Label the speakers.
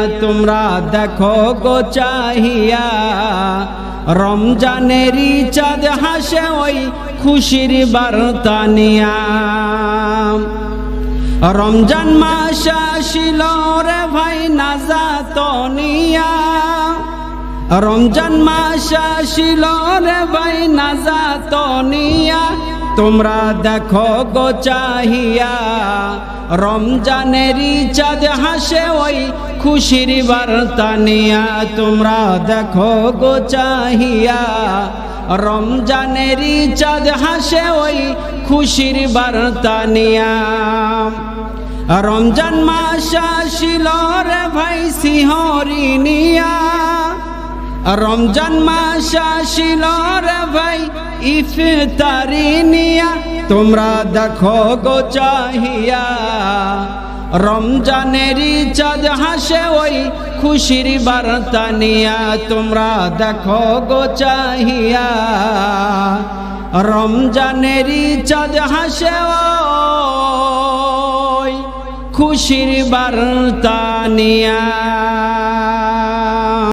Speaker 1: তোমরা দেখো গো চাহিয়া, রমজানেরই চাঁদ হাসে ওই খুশির বার্তা নিয়া। রমজান মাস আসিল রে ভাই নাজাত নিয়া। রমজান মাস আসিল রে ভাই নাজাত নিয়া। তোমরা দেখো গো চাহিয়া রমজানেরই চাঁদ হাসে ওই খুশির বার্তা নিয়া। তোমরা দেখো গো চাহিয়া। রমজানেরই চাঁদ হাসে ওই খুশির বার্তা নিয়া। রমজান মাস রে ভাই সিহরি নিয়া রমজান মাস আসিল রে ভাই ইফতারি নিয়া তোমরা দেখো গো চাহিয়া রমজানেরই চাঁদ হাসে ওই খুশির বার্তা নিয়া। তোমরা দেখো গো চাহিয়া রমজানেরই চাঁদ হাসে ওই খুশির বার্তা নিয়া।